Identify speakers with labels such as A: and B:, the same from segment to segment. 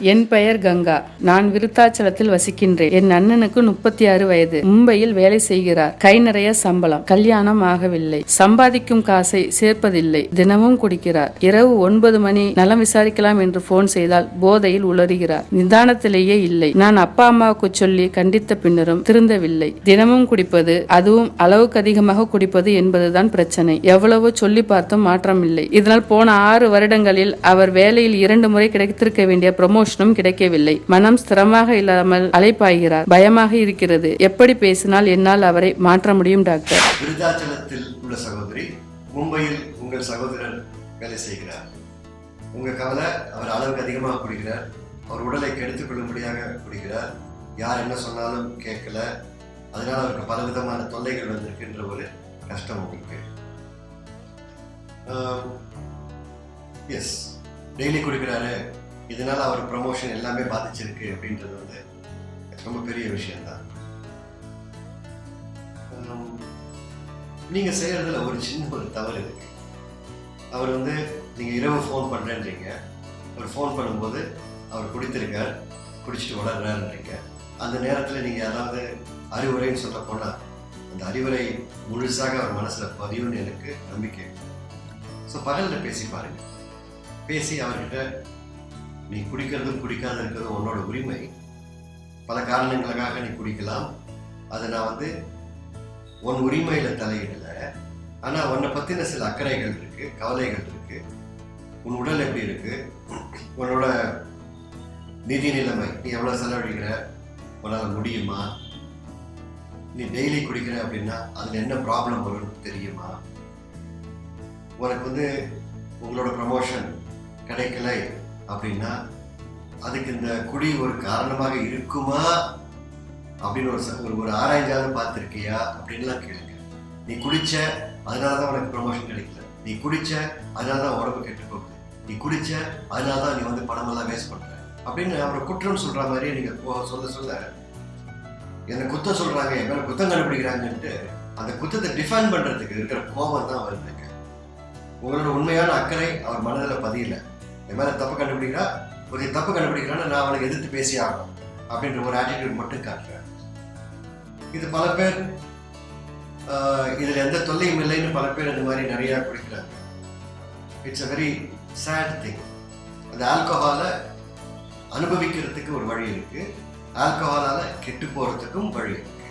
A: என் பெயர் கங்கா. நான் விருத்தாச்சலத்தில் வசிக்கின்றேன். என் அண்ணனுக்கு முப்பத்தி ஆறு வயது. மும்பையில் வேலை செய்கிறார். கை நிறைய சம்பளம். கல்யாணம் ஆகவில்லை. சம்பாதிக்கும் காசை சேர்ப்பதில்லை. தினமும் குடிக்கிறார். இரவு ஒன்பது மணி நலம் விசாரிக்கலாம் என்று போன் செய்தால் போதையில் உளறுகிறார். நிதானத்திலேயே இல்லை. நான் அப்பா அம்மாவுக்கு சொல்லி கண்டித்த பின்னரும் திருந்தவில்லை. தினமும் குடிப்பது அதுவும் அளவுக்கு அதிகமாக குடிப்பது என்பதுதான் பிரச்சனை. எவ்வளவோ சொல்லி பார்த்தும் மாற்றம் இல்லை இதனால் போன ஆறு வருடங்களில் அவர் வேலையில் இரண்டு முறை கிடைத்திருக்க வேண்டிய ப்ரமோஷனும் கிடைக்கவில்லை. மனம் ஸ்திரமாக இல்லாமல் அலைப்பாய்கிறார். பயமாக இருக்கிறது. எப்படி பேசினால் என்னால் அவரை மாற்ற முடியும் டாக்டர்.
B: விருதாச்சலத்தில் உள்ள சகோதரி மும்பையில் உங்கள் சகோதரர் வேலை செய்கிறார். உங்க கவலை அவர் அளவுக்கு அதிகமாக குடிக்கிறார். அவர் உடலை கெடுத்துக் கொள்ளும்படியாக குடிக்கிறார். யார் என்ன சொன்னாலும் கேட்கல. அதனால அவருக்கு பல விதமான தொல்லைகள் வந்திருக்குன்ற ஒரு கஷ்டம் உங்களுக்கு. எஸ் டெய்லி குடிக்கிறாரு. இதனால அவர் ப்ரமோஷன் எல்லாமே பாதிச்சிருக்கு அப்படின்றது வந்து ரொம்ப பெரிய விஷயம்தான். நீங்கள் நீங்க செய்யறதுல ஒரு சின்ன ஒரு தவறு இருக்கு. அவர் வந்து நீங்க இரவு ஃபோன் பண்றேன்றீங்க. அவர் ஃபோன் பண்ணும்போது அவர் குடித்திருக்கார் குடிச்சிட்டு வளர்றாருன்றீங்க. அந்த நேரத்தில் நீங்க ஏதாவது அறிவுரைன்னு சொல்ல போனால் அந்த அறிவுரை முழுசாக அவர் மனசுல பதியும்னு எனக்கு நம்பிக்கை ஸோ பகலில் பேசி பாருங்கள் பேசி அவர்கிட்ட நீ குடிக்கிறதும் குடிக்காத இருக்கிறதும் உன்னோட உரிமை. பல காரணங்களுக்காக நீ குடிக்கலாம். அதை நான் வந்து உன் உரிமையில் தலையிடலை. ஆனால் உன்னை பற்றின சில அக்கறைகள் இருக்குது கவலைகள் இருக்குது உன் உடல் எப்படி இருக்குது உன்னோட நிதி நிலைமை நீ எவ்வளோ செலவழிக்கிற? உன்னால் முடியுமா? நீ டெய்லி குடிக்கிற அப்படின்னா அதில் என்ன ப்ராப்ளம் வரும்னு தெரியுமா? உனக்கு வந்து உங்களோட ப்ரமோஷன் கிடைக்கல. அப்படின்னா அதுக்கு இந்த குடி ஒரு காரணமாக இருக்குமா? அப்படின்னு ஒரு ஒரு ஒரு ஆராய்ஞ்சாவது பார்த்துருக்கியா? அப்படின்லாம் கேளுங்க. நீ குடிச்ச அதனால தான் உனக்கு ப்ரொமோஷன் கிடைக்கல. நீ குடிச்ச அதனால தான் உடம்பு கெட்டு போகுது. நீ குடிச்ச அதனால தான் நீ வந்து பணமெல்லாம் வேஸ்ட் பண்ற. அப்படின்னு அவரை குற்றம் சொல்ற மாதிரியே நீங்க போக சொல்ல சொல்ல என்ன குத்தம் சொல்றாங்க என் மேலே குத்தம் கண்டுபிடிக்கிறாங்கன்ட்டு அந்த குத்தத்தை டிஃபைன் பண்றதுக்கு இருக்கிற கோபம் தான் வருதுங்க. உங்களோட உண்மையான அக்கறை அவர் மனதில் பதியலை. என் மேலே தப்பு கண்டுபிடிக்கிறா? ஒரு தப்பு கண்டுபிடிக்கிறான்னு நான் அவனுக்கு எதிர்த்து பேசி ஆகணும். அப்படின்ற ஒரு ஆட்டிடியூட் மட்டும் காட்டுறேன் இது பல பேர் இதில் எந்த தொல்லையும் இல்லைன்னு பல பேர் இந்த மாதிரி நிறையா குடிக்கிறாங்க. It's a very sad thing அந்த ஆல்கஹாலை அனுபவிக்கிறதுக்கு ஒரு வழி இருக்கு. ஆல்கஹாலால் கெட்டு போகிறதுக்கும் வழி இருக்கு.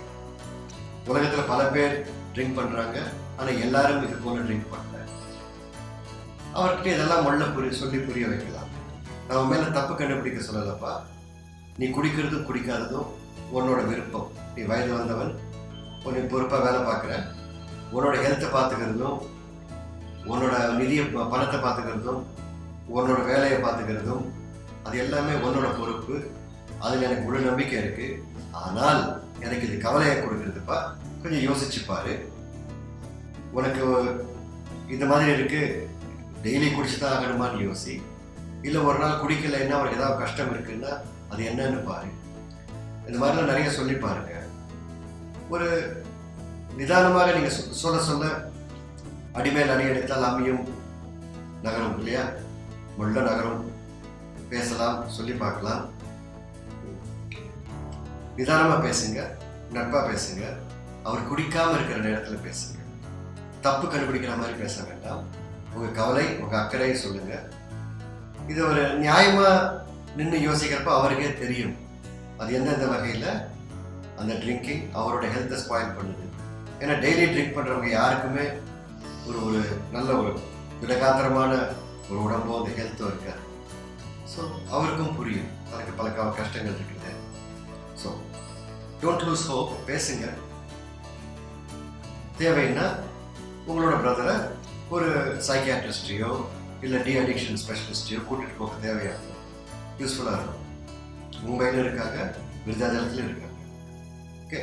B: உலகத்தில் பல பேர் ட்ரிங்க் பண்ணுறாங்க ஆனால் எல்லாரும் இது போல ட்ரிங்க் பண்ணல. அவர்கிட்ட இதெல்லாம் முள்ள புரிய சொல்லி புரிய வைக்கலாம். நம்ம மேலே தப்பு கண்டுபிடிக்க சொல்லலப்பா. நீ குடிக்கிறதும் குடிக்காததும் உன்னோட விருப்பம். நீ வயது வந்தவன் உன்னை பொறுப்பாக வேலை பார்க்குற உன்னோட ஹெல்த்தை பார்த்துக்கிறதும் உன்னோட நிதியை ப- பணத்தை பார்த்துக்கிறதும் உன்னோட வேலையை பார்த்துக்கிறதும் அது எல்லாமே உன்னோட பொறுப்பு. அதில் எனக்கு முழு நம்பிக்கை இருக்குது ஆனால் எனக்கு இது கவலையை கொடுக்குறதுப்பா. கொஞ்சம் யோசிச்சு உனக்கு இந்த மாதிரி இருக்குது டெய்லி குடிச்சு தான் ஆகணுமான்னு யோசி. இல்லை ஒரு நாள் குடிக்கலைன்னா அவருக்கு ஏதாவது கஷ்டம் இருக்குன்னா அது என்னன்னு பாரு. இந்த மாதிரிலாம் நிறைய சொல்லி பாருங்க. ஒரு நிதானமாக நீங்க சொ- சொல்ல சொல்ல அடிமேல் அணி எடுத்தால் அமையும் நகரும் இல்லையா? முள்ள நகரும். பேசலாம் சொல்லி பார்க்கலாம். நிதானமா பேசுங்க நட்பா பேசுங்க. அவர் குடிக்காம இருக்கிற நேரத்தில் பேசுங்க. தப்பு கண்டுபிடிக்கிற மாதிரி பேச வேண்டாம். உங்கள் கவலை உங்கள் அக்கறையை சொல்லுங்கள் இது ஒரு நியாயமாக நின்று யோசிக்கிறப்ப அவருக்கே தெரியும். அது எந்தெந்த வகையில்? அந்த ட்ரிங்கிங் அவரோட ஹெல்த்தை ஸ்பாயில் பண்ணுது. ஏன்னா டெய்லி ட்ரிங்க் பண்ணுறவங்க யாருக்குமே ஒரு ஒரு நல்ல ஒரு விடகாத்திரமான ஒரு உடம்போ அந்த ஹெல்த்தோ இருக்காது. ஸோ அவருக்கும் புரியும். தனக்கு பல க- கஷ்டங்கள் இருக்குது. ஸோ டோன்ட் லூஸ் ஹோப் பேசுங்க. தேவைன்னா உங்களோட பிரதரை ஒரு சைக்கியாட்ரிஸ்டையோ இல்லை டி அடிக்ஷன் ஸ்பெஷலிஸ்டையோ கூட்டிட்டு போக தேவையாக யூஸ்ஃபுல்லாக இருக்கும். மும்பையில் இருக்காங்க விருதாச்சலத்தில் இருக்காங்க. ஓகே